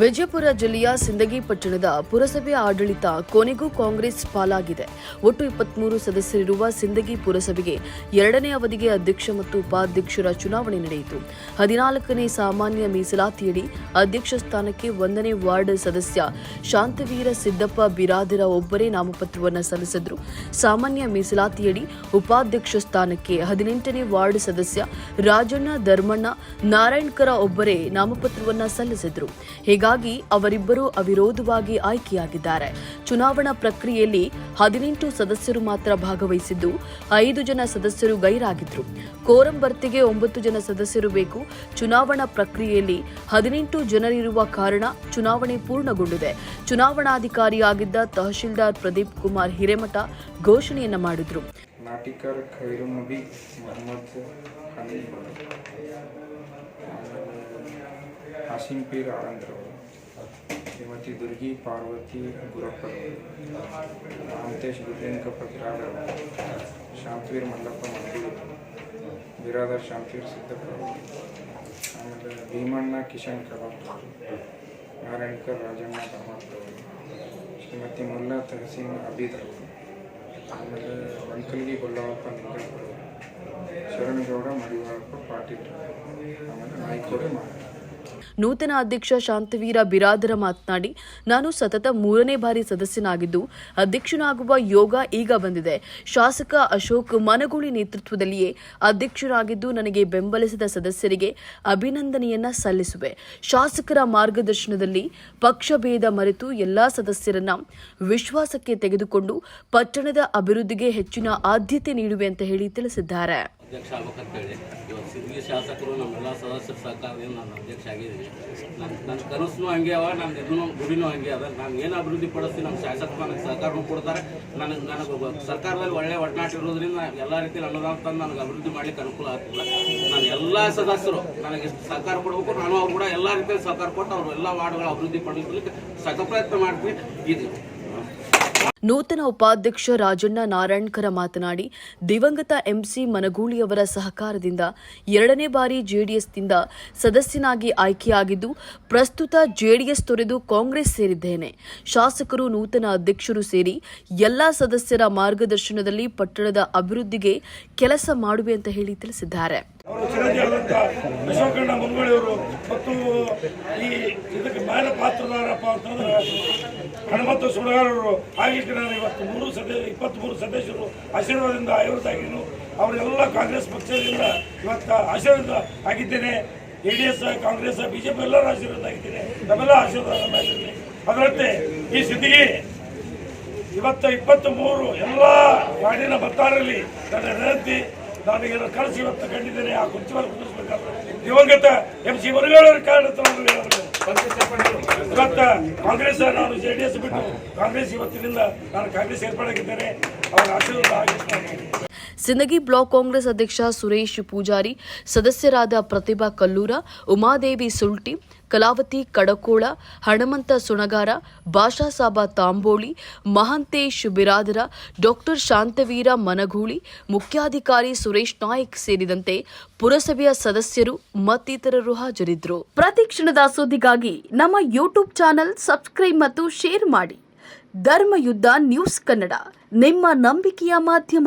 ವಿಜಯಪುರ ಜಿಲ್ಲೆಯ ಸಿಂದಗಿ ಪಟ್ಟಣದ ಪುರಸಭೆ ಆಡಳಿತ ಕೊನೆಗೂ ಕಾಂಗ್ರೆಸ್ ಪಾಲಾಗಿದೆ. ಒಟ್ಟು ಇಪ್ಪತ್ಮೂರು ಸದಸ್ಯರಿರುವ ಸಿಂದಗಿ ಪುರಸಭೆಗೆ ಎರಡನೇ ಅವಧಿಗೆ ಅಧ್ಯಕ್ಷ ಮತ್ತು ಉಪಾಧ್ಯಕ್ಷರ ಚುನಾವಣೆ ನಡೆಯಿತು. ಹದಿನಾಲ್ಕನೇ ಸಾಮಾನ್ಯ ಮೀಸಲಾತಿಯಡಿ ಅಧ್ಯಕ್ಷ ಸ್ಥಾನಕ್ಕೆ ಒಂದನೇ ವಾರ್ಡ್ ಸದಸ್ಯ ಶಾಂತವೀರ ಸಿದ್ದಪ್ಪ ಬಿರಾದರ ಒಬ್ಬರೇ ನಾಮಪತ್ರವನ್ನು ಸಲ್ಲಿಸಿದ್ರು. ಸಾಮಾನ್ಯ ಮೀಸಲಾತಿಯಡಿ ಉಪಾಧ್ಯಕ್ಷ ಸ್ಥಾನಕ್ಕೆ ಹದಿನೆಂಟನೇ ವಾರ್ಡ್ ಸದಸ್ಯ ರಾಜಣ್ಣ ಧರ್ಮಣ್ಣ ನಾರಾಯಣ್ಕರ ಒಬ್ಬರೇ ನಾಮಪತ್ರವನ್ನು ಸಲ್ಲಿಸಿದ್ರು. ಅವರಿಬ್ಬರು ಅವಿರೋಧವಾಗಿ ಆಯ್ಕೆಯಾಗಿದ್ದಾರೆ. ಚುನಾವಣಾ ಪ್ರಕ್ರಿಯೆಯಲ್ಲಿ ಹದಿನೆಂಟು ಸದಸ್ಯರು ಮಾತ್ರ ಭಾಗವಹಿಸಿದ್ದು, ಐದು ಜನ ಸದಸ್ಯರು ಗೈರಾಗಿದ್ರು. ಕೋರಂ ಭರ್ತಿಗೆ ಒಂಬತ್ತು ಜನ ಸದಸ್ಯರು ಬೇಕು. ಚುನಾವಣಾ ಪ್ರಕ್ರಿಯೆಯಲ್ಲಿ ಹದಿನೆಂಟು ಜನರಿರುವ ಕಾರಣ ಚುನಾವಣೆ ಪೂರ್ಣಗೊಂಡಿದೆ. ಚುನಾವಣಾಧಿಕಾರಿಯಾಗಿದ್ದ ತಹಶೀಲ್ದಾರ್ ಪ್ರದೀಪ್ ಕುಮಾರ್ ಹಿರೇಮಠ ಘೋಷಣೆಯನ್ನ ಮಾಡಿದ್ರು. ಶ್ರೀಮತಿ ದುರ್ಗಿ ಪಾರ್ವತಿ ಗುರಪ್ಪ ಮಹಂತೇಶ್ ಗುದ್ದೇನ್ಕ ಬಿರಾದರ್ ಶಾಂತವೀರ್ ಮಲ್ಲಪ್ಪ ಮಂಗೂರು ಬಿರಾದರ್ ಶಾಂತವೀರ್ ಸಿದ್ದಪ್ಪ ಆಮೇಲೆ ಭೀಮಣ್ಣ ಕಿಶನ್ ಕಬಾಬ್ ನಾರಾಯಣಕರ್ ರಾಜಣ್ಣ ಕಾಮತ್ರವರು ಶ್ರೀಮತಿ ಮುಲ್ಲಾ ತಹಸೀನ್ ಅಬೀದ್ರವರು ಆಮೇಲೆ ವಂಕಲ್ಗಿ ಗೊಲ್ಲವಪ್ಪ ನಿಂಗಪ್ಪರು ಶರಣಗೌಡ ಮಡಿವಾಳಪ್ಪ ಪಾಟೀಲ್. ಆಮೇಲೆ ನಾಯ್ಕೋಡೆ ಮಾಡಿ ನೂತನ ಅಧ್ಯಕ್ಷ ಶಾಂತವೀರ ಬಿರಾದರ ಮಾತನಾಡಿ, ನಾನು ಸತತ ಮೂರನೇ ಬಾರಿ ಸದಸ್ಯನಾಗಿದ್ದು, ಅಧ್ಯಕ್ಷನಾಗುವ ಯೋಗ ಈಗ ಬಂದಿದೆ. ಶಾಸಕ ಅಶೋಕ್ ಮನಗೂಳಿ ನೇತೃತ್ವದಲ್ಲಿಯೇ ಅಧ್ಯಕ್ಷರಾಗಿದ್ದು, ನನಗೆ ಬೆಂಬಲಿಸಿದ ಸದಸ್ಯರಿಗೆ ಅಭಿನಂದನೆಯನ್ನ ಸಲ್ಲಿಸುವೆ. ಶಾಸಕರ ಮಾರ್ಗದರ್ಶನದಲ್ಲಿ ಪಕ್ಷಭೇದ ಮರೆತು ಎಲ್ಲಾ ಸದಸ್ಯರನ್ನ ವಿಶ್ವಾಸಕ್ಕೆ ತೆಗೆದುಕೊಂಡು ಪಟ್ಟಣದ ಅಭಿವೃದ್ಧಿಗೆ ಹೆಚ್ಚಿನ ಆದ್ಯತೆ ನೀಡುವೆ ಅಂತ ಹೇಳಿ ತಿಳಿಸಿದ್ದಾರೆ. ಸಿದ್ಗಿ ಶಾಸಕರು ನಮ್ಮೆಲ್ಲ ಸದಸ್ಯರ ಸಹಕಾರದಿಂದ ನಾನು ಅಧ್ಯಕ್ಷ ಆಗಿದ್ದೀನಿ. ನನ್ನ ನನ್ನ ಕನಸು ಹಂಗೆ ಅವ ನನ್ನ ಇದನ್ನು ಗುರಿನೂ ಹಂಗೆ ಅದ. ನಾನು ಏನು ಅಭಿವೃದ್ಧಿ ಪಡಿಸ್ತೀನಿ ನಮ್ಮ ಶಾಸಕರು ನನಗೆ ಸಹಕಾರನೂ ಕೊಡ್ತಾರೆ. ನನಗೆ ನನಗೆ ಸರ್ಕಾರದಲ್ಲಿ ಒಳ್ಳೆ ಒಡನಾಟ ಇರೋದ್ರಿಂದ ಎಲ್ಲ ರೀತಿಯಲ್ಲಿ ಅನುದಾನ ತಂದು ನನಗೆ ಅಭಿವೃದ್ಧಿ ಮಾಡಲಿಕ್ಕೆ ಅನುಕೂಲ ಆಗ್ತಿಲ್ಲ. ನಾನು ಎಲ್ಲ ಸದಸ್ಯರು ನನಗೆ ಎಷ್ಟು ಸಹಕಾರ ಕೊಡಬೇಕು. ನಾನು ಕೂಡ ಎಲ್ಲ ರೀತಿಯಲ್ಲಿ ಸಹಕಾರ ಕೊಟ್ಟು ಅವರು ಎಲ್ಲ ವಾರ್ಡ್ಗಳ ಅಭಿವೃದ್ಧಿ ಪಡಿಸಲಿಕ್ಕೆ ಸಕ ಪ್ರಯತ್ನ ಮಾಡ್ತೀನಿ. ಇದು. ನೂತನ ಉಪಾಧ್ಯಕ್ಷ ರಾಜಣ್ಣ ನಾರಾಯಣ್ಕರ ಮಾತನಾಡಿ, ದಿವಂಗತ ಎಂಸಿ ಮನಗೂಳಿಯವರ ಸಹಕಾರದಿಂದ ಎರಡನೇ ಬಾರಿ ಜೆಡಿಎಸ್ನಿಂದ ಸದಸ್ಯನಾಗಿ ಆಯ್ಕೆಯಾಗಿದ್ದು, ಪ್ರಸ್ತುತ ಜೆಡಿಎಸ್ ತೊರೆದು ಕಾಂಗ್ರೆಸ್ ಸೇರಿದ್ದೇನೆ. ಶಾಸಕರು ನೂತನ ಅಧ್ಯಕ್ಷರು ಸೇರಿ ಎಲ್ಲಾ ಸದಸ್ಯರ ಮಾರ್ಗದರ್ಶನದಲ್ಲಿ ಪಟ್ಟಣದ ಅಭಿವೃದ್ಧಿಗೆ ಕೆಲಸ ಮಾಡುವೆ ಅಂತ ಹೇಳಿ ತಿಳಿಸಿದ್ದಾರೆ. ಅವರು ಚಿರಂಜೀವಿಯಾದಂಥ ಅಶೋಕಣ್ಣ ಮುನ್ಗಳಿಯವರು ಮತ್ತು ಈ ಇದಕ್ಕೆ ಮೇಲೆ ಪಾತ್ರದಾರಪ್ಪ ಅಂತಂದ್ರೆ ಹನುಮಂತ ಅವರು ಹಾಗೆ ನಾನು ಇವತ್ತು ಮೂರು ಸದಸ್ಯ ಇಪ್ಪತ್ತ್ಮೂರು ಸದಸ್ಯರು ಆಶೀರ್ವಾದದಿಂದ ಐವತ್ತಾಗಿದ್ದು ಅವರೆಲ್ಲ ಕಾಂಗ್ರೆಸ್ ಪಕ್ಷದಿಂದ ಇವತ್ತು ಆಶೀರ್ವಾದ ಆಗಿದ್ದೇನೆ. J D S, Congress, B J P ಎಲ್ಲರೂ ಆಶೀರ್ವಾದ ಆಗಿದ್ದೇನೆ. ನಮ್ಮೆಲ್ಲ ಆಶೀರ್ವಾದ ಅದರಂತೆ ಈ ಸಿದ್ಧಿಗೆ ಇವತ್ತು ಇಪ್ಪತ್ತ್ ಮೂರು ಎಲ್ಲ ಮಾಡಿನ ಮತದಾರರಲ್ಲಿ ನನ್ನ ವಿನಂತಿ ನಾನು ಇದನ್ನು ಕಳಿಸಿ ಇವತ್ತು ಕಂಡಿದ್ದೇನೆ. ಆ ಕುಂಚವನ್ನು ಕುಂದಿಸ್ಬೇಕಾದ್ರೆ ದಿವಂಗತ ಎಂ ಸಿ ಮುರುಘಾಳವರ ಕಾರಣ. ಇವತ್ತು ಕಾಂಗ್ರೆಸ್ ನಾನು ಜೆ ಡಿ ಎಸ್ ಬಿಟ್ಟು ಕಾಂಗ್ರೆಸ್ ಇವತ್ತಿನಿಂದ ನಾನು ಕಾಂಗ್ರೆಸ್ ಏರ್ಪಾಡಾಗಿದ್ದೇನೆ. ಅವರ ಆಶೀರ್ವಾದ ಆಗಿರ್ತಾರೆ ಸಿಂದಗಿ ಬ್ಲಾಕ್ ಕಾಂಗ್ರೆಸ್ ಅಧ್ಯಕ್ಷ ಸುರೇಶ್ ಪೂಜಾರಿ, ಸದಸ್ಯರಾದ ಪ್ರತಿಭಾ ಕಲ್ಲೂರ, ಉಮಾದೇವಿ ಸುಲ್ಟಿ, ಕಲಾವತಿ ಕಡಕೋಳ, ಹಣಮಂತ ಸುಣಗಾರ ಭಾಷಾಸಾಬ ತಾಂಬೋಳಿ, ಮಹಂತೇಶ್ ಬಿರಾದರ, ಡಾಕ್ಟರ್ ಶಾಂತವೀರ ಮನಗೂಳಿ, ಮುಖ್ಯಾಧಿಕಾರಿ ಸುರೇಶ್ ನಾಯ್ಕ್ ಸೇರಿದಂತೆ ಪುರಸಭೆಯ ಸದಸ್ಯರು ಮತ್ತಿತರರು ಹಾಜರಿದ್ದರು. ಪ್ರತಿ ಕ್ಷಣದ ಸುದ್ದಿಗಾಗಿ ನಮ್ಮ ಯೂಟ್ಯೂಬ್ ಚಾನೆಲ್ ಸಬ್ಸ್ಕ್ರೈಬ್ ಮತ್ತು ಶೇರ್ ಮಾಡಿ. ಧರ್ಮಯುದ್ಧ ನ್ಯೂಸ್ ಕನ್ನಡ, ನಿಮ್ಮ ನಂಬಿಕೆಯ ಮಾಧ್ಯಮ.